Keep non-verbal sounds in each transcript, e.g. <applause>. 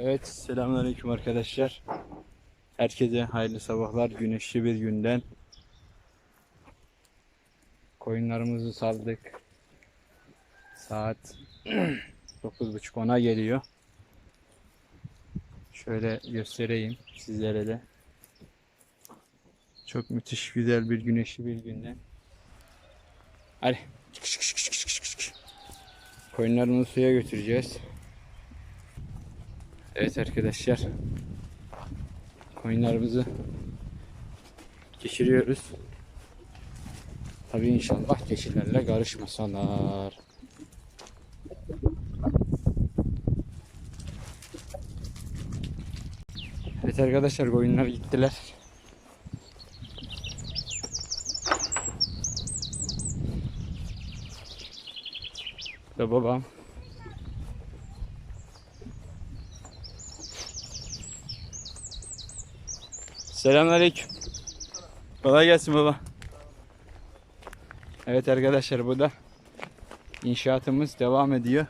Evet, selamünaleyküm arkadaşlar. Herkese hayırlı sabahlar. Güneşli bir günden. Koyunlarımızı saldık. Saat <clears throat> 9.30-10'a geliyor. Şöyle göstereyim sizlere de. Çok müthiş güzel bir güneşli bir günden. Hadi. Koyunlarımızı suya götüreceğiz. Evet arkadaşlar. Koyunlarımızı geçiriyoruz. Tabii inşallah keçilerle karışmasalar. Evet arkadaşlar koyunlar gittiler. Ve babam Selamünaleyküm. Kolay gelsin baba. Evet arkadaşlar bu da inşaatımız devam ediyor.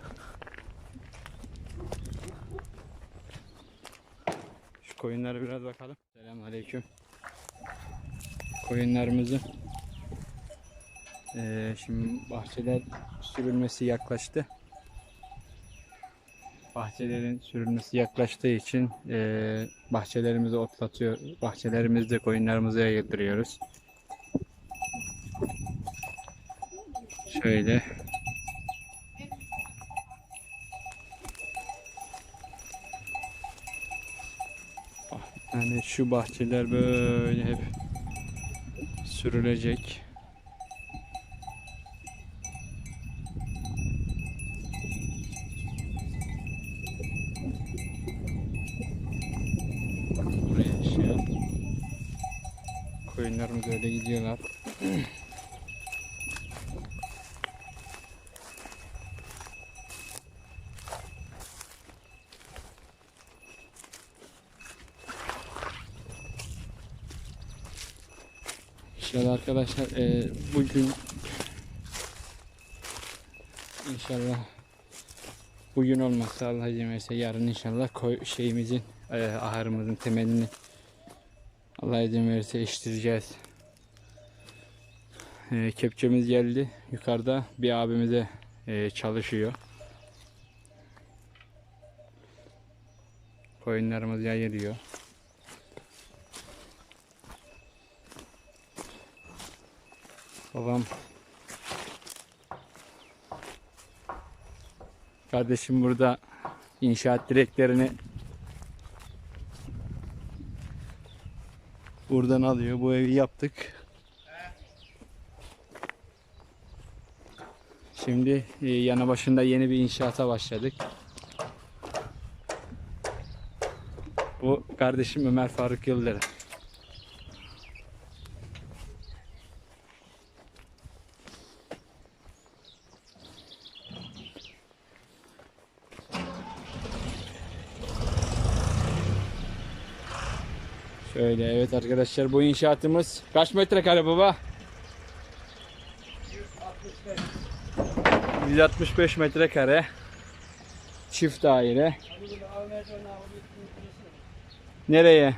Şu koyunlara biraz bakalım. Selamünaleyküm. Koyunlarımızı eee, şimdi bahçeler sürülmesi yaklaştı. Bahçelerin sürülmesi yaklaştığı için eee bahçelerimizi otlatıyor. Bahçelerimizde koyunlarımızı yayıldırıyoruz. Şöyle. Yani şu bahçeler böyle hep sürülecek. Buraya şey yap. Koyunlarımız öyle gidiyorlar. İnşallah arkadaşlar eee, bugün inşallah bugün olmazsa Allah verirse yarın inşallah koy, şeyimizin eee, ahırımızın temelini Allah izin verirse iştireceğiz. Eee, kepçemiz geldi. Yukarıda bir abimize eee, çalışıyor. Koyunlarımız yayılıyor. Babam Kardeşim burada inşaat direklerini buradan alıyor. Bu evi yaptık. Şimdi e, yana başında yeni bir inşaata başladık. Bu kardeşim Ömer Faruk Yıldırım. Şöyle evet arkadaşlar bu inşaatımız kaç metrekare baba? 165 metrekare çift daire. Nereye?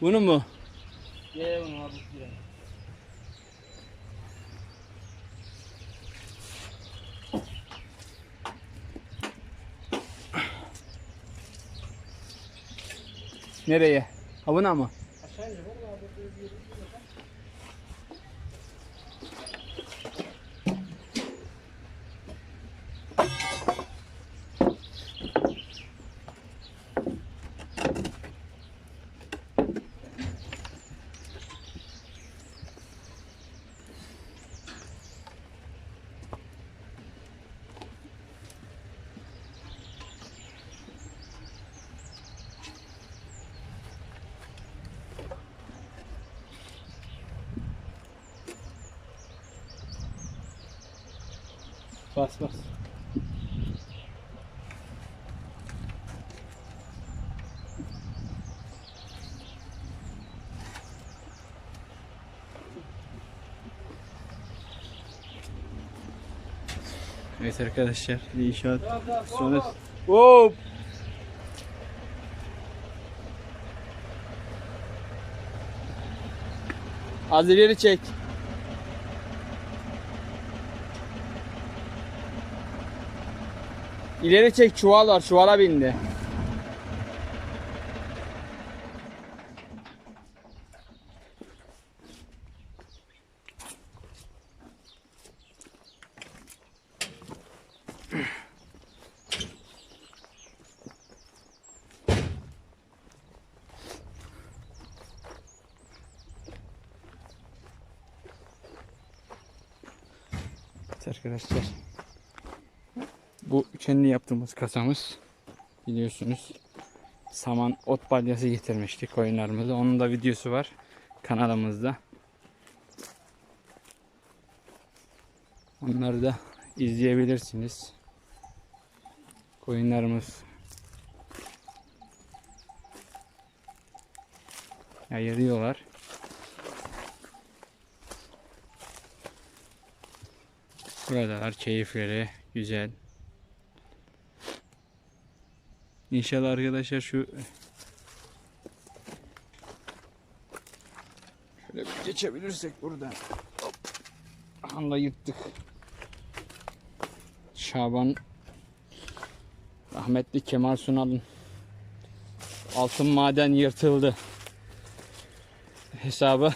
Bunu mu? Nereye? Havuna mı? Bas bas. Evet arkadaşlar inşaat sonu. Hop! Az ileri çek. İleri çek çuval var çuvala bindi. Arkadaşlar. Bu kendi yaptığımız kasamız. Biliyorsunuz. Saman ot balyası getirmiştik koyunlarımıza. Onun da videosu var kanalımızda. Onları da izleyebilirsiniz. Koyunlarımız ayırıyorlar. Buradalar keyifleri güzel. İnşallah arkadaşlar şu şöyle bir geçebilirsek buradan. Hop. Anda yırttık. Şaban rahmetli Kemal Sunal'ın altın maden yırtıldı hesabı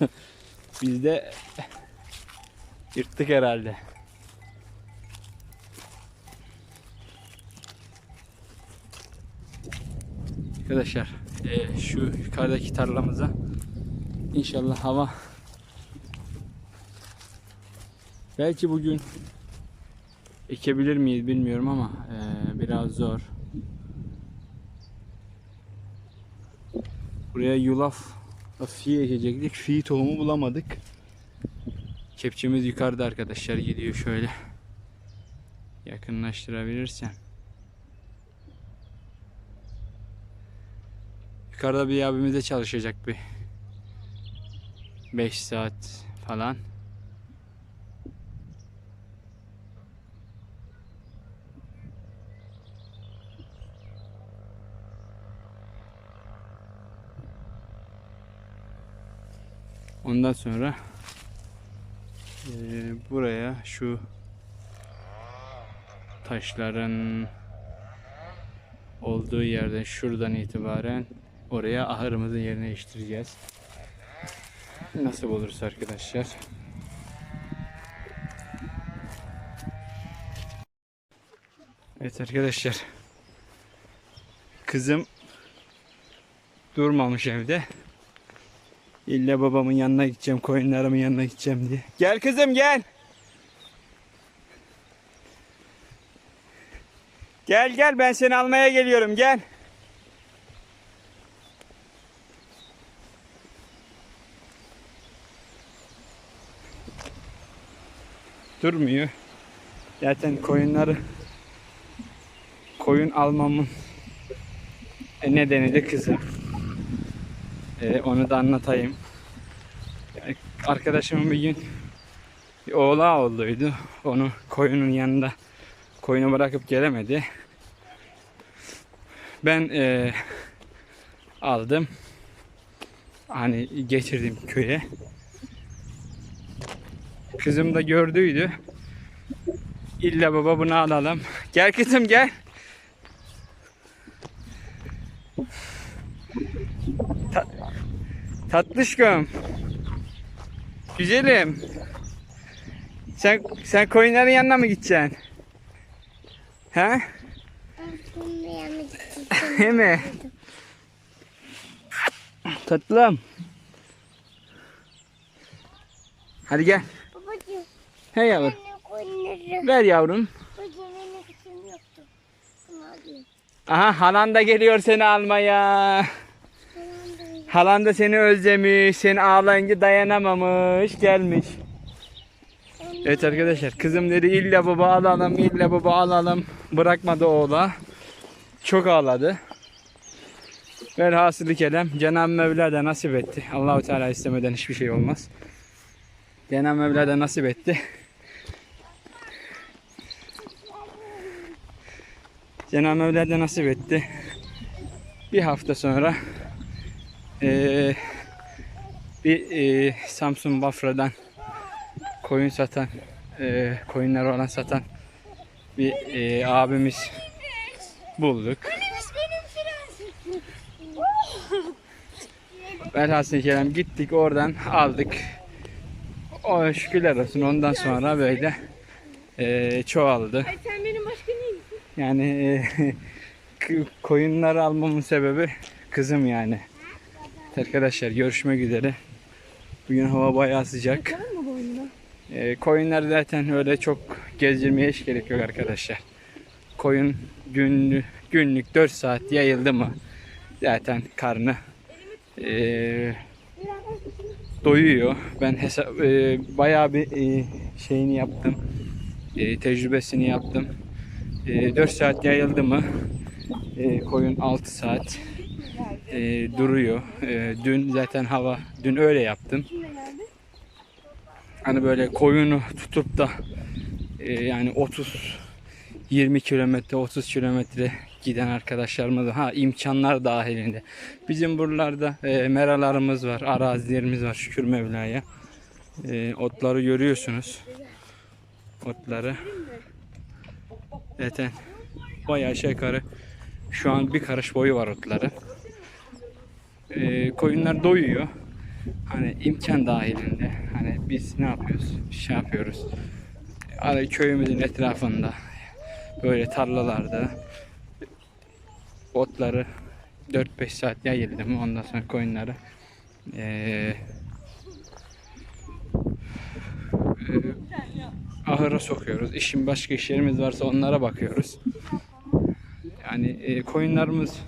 <laughs> biz de yırttık herhalde. Arkadaşlar e, şu yukarıdaki tarlamıza inşallah hava belki bugün ekebilir miyiz bilmiyorum ama e, biraz zor. Buraya yulaf fi ekecektik. Fi tohumu bulamadık. Kepçemiz yukarıda arkadaşlar gidiyor şöyle. Yakınlaştırabilirsem. Yukarıda bir abimize çalışacak bir 5 saat falan. Ondan sonra eee, buraya şu taşların olduğu yerden şuradan itibaren oraya ahırımızı yerine değiştireceğiz. Nasıl olursa arkadaşlar. Evet arkadaşlar. Kızım durmamış evde. İlla babamın yanına gideceğim, koyunlarımın yanına gideceğim diye. Gel kızım gel. Gel gel ben seni almaya geliyorum gel. Durmuyor. Zaten koyunları koyun almamın nedeni de kızım. Ee, onu da anlatayım. Yani arkadaşımın bir gün bir oğlağı olduydu. Onu koyunun yanında koyunu bırakıp gelemedi. Ben eee, aldım. Hani getirdim köye. Kızım da gördüydü. İlla baba bunu alalım. Gel kızım gel. Ta- tatlışkom. Güzelim. Sen sen koyunların yanına mı gideceksin? He? He mi? Tatlım. Hadi gel. He yavrum. Ver yavrum. Aha halan da geliyor seni almaya. Halan da seni özlemiş. Seni ağlayınca dayanamamış. Gelmiş. Evet arkadaşlar kızım dedi illa baba alalım illa baba alalım. Bırakmadı oğla. Çok ağladı. Velhasılı kelam Cenab-ı Mevla da nasip etti. Allahu Teala istemeden hiçbir şey olmaz. Cenab-ı Mevla da nasip etti. Cenab-ı Mevla da nasip etti. Bir hafta sonra eee, bir eee, Samsun Bafra'dan koyun satan, eee koyunları olan satan bir eee, abimiz bulduk. Velhasıl kelam gittik oradan aldık. O şükürler olsun ondan sonra böyle eee, çoğaldı. Sen benim başka neyim? Yani <laughs> k- koyunları almamın sebebi kızım yani. Arkadaşlar görüşmek üzere. Bugün hava bayağı sıcak. Eee koyunları zaten öyle çok gezdirmeye hiç gerek yok arkadaşlar. Koyun günlük, günlük 4 saat yayıldı mı zaten karnı eee, doyuyor. Ben hesap eee, bayağı bir eee, şeyini yaptım. Eee, tecrübesini yaptım. Eee 4 saat yayıldı mı eee, koyun 6 saat eee, duruyor. Eee, dün zaten hava dün öyle yaptım. Hani böyle koyunu tutup da e, yani 30 20 kilometre 30 kilometre giden arkadaşlarımız. Ha imkanlar dahilinde. Bizim buralarda e, meralarımız var, arazilerimiz var şükür Mevla'ya. E, otları görüyorsunuz. Otları. Zaten bayağı aşağı yukarı şu an bir karış boyu var otları. E, koyunlar doyuyor. Hani imkan dahilinde. Hani biz ne yapıyoruz? Şey yapıyoruz. Hani köyümüzün etrafında böyle tarlalarda otları 4-5 saat yayıldı mı ondan sonra koyunları eee ahıra sokuyoruz. İşin başka işlerimiz varsa onlara bakıyoruz. Yani eee, koyunlarımız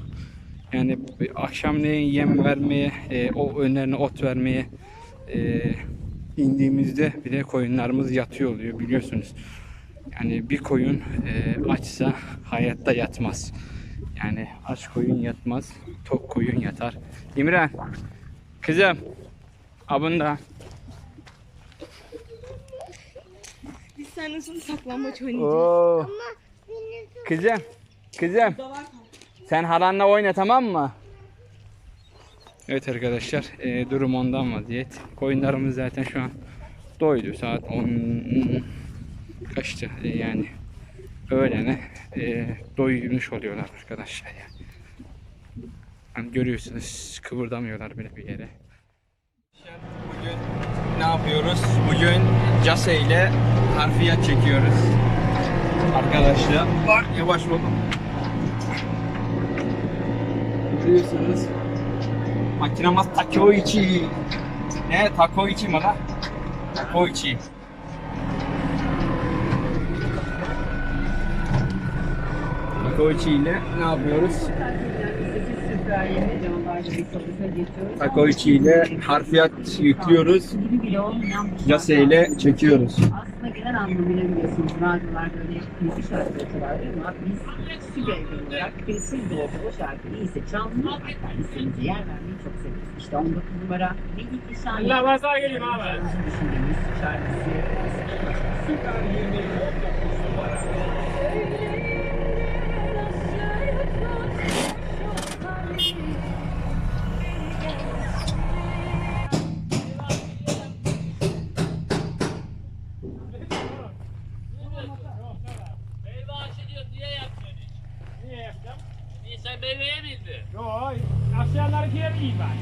yani akşamleyin yem vermeye, e, o önlerine ot vermeye e, indiğimizde bir de koyunlarımız yatıyor oluyor biliyorsunuz. Yani bir koyun e, açsa hayatta yatmaz. Yani aç koyun yatmaz, tok koyun yatar. İmran, kızım, abında. Biz nasıl saklambaç oynayacağız? Oo. Kızım, kızım. Sen halanla oyna tamam mı? Evet arkadaşlar e, durum ondan vaziyet. Koyunlarımız zaten şu an doydu saat 10 kaçtı E, yani öğlene e, doymuş oluyorlar arkadaşlar yani. Görüyorsunuz kıvırdamıyorlar bile bir yere. Bugün ne yapıyoruz? Bugün Case ile harfiyat çekiyoruz. Arkadaşlar bak yavaş olun. Görüyorsunuz. Makinamız Takoichi. Ne? Takoichi mi lan? Takoichi. Takoichi ile ne yapıyoruz? Takoichi ile harfiyat yüklüyoruz. Yase ile çekiyoruz. Aslında genel anlamıyla biliyorsunuz radyolarda öyle müzik şarkıları vardır ama biz stüdyo evi olarak olsa o şarkıyı ise çalmayı hatta listemize yer vermeyi çok seviyoruz. İşte 19 numara ne ilk şarkı. Allah varsa geleyim abi. Düşündüğümüz şarkısı. Meyve Sen bem bem, Jo, a Aşağıları giyer miyim <laughs> ben?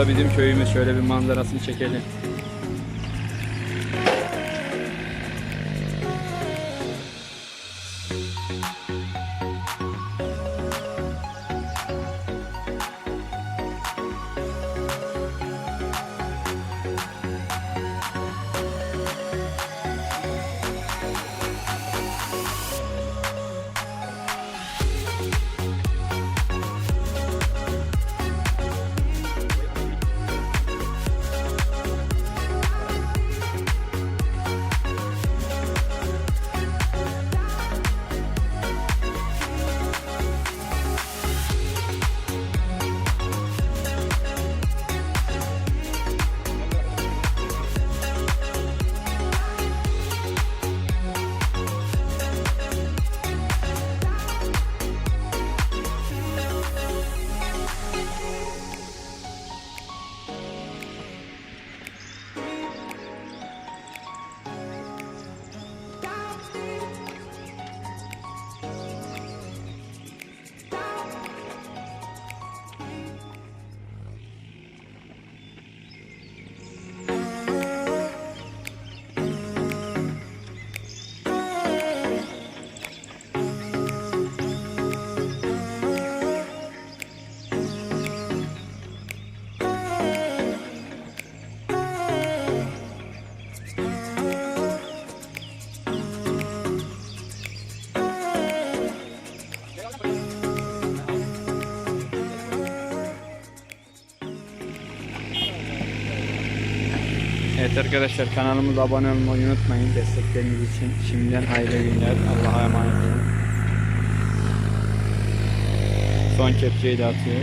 Da bizim köyümüz. Şöyle bir manzarasını çekelim. Evet arkadaşlar kanalımıza abone olmayı unutmayın destekleriniz için. Şimdiden hayırlı günler. Allah'a emanet olun. Son kepçeyi de atıyor.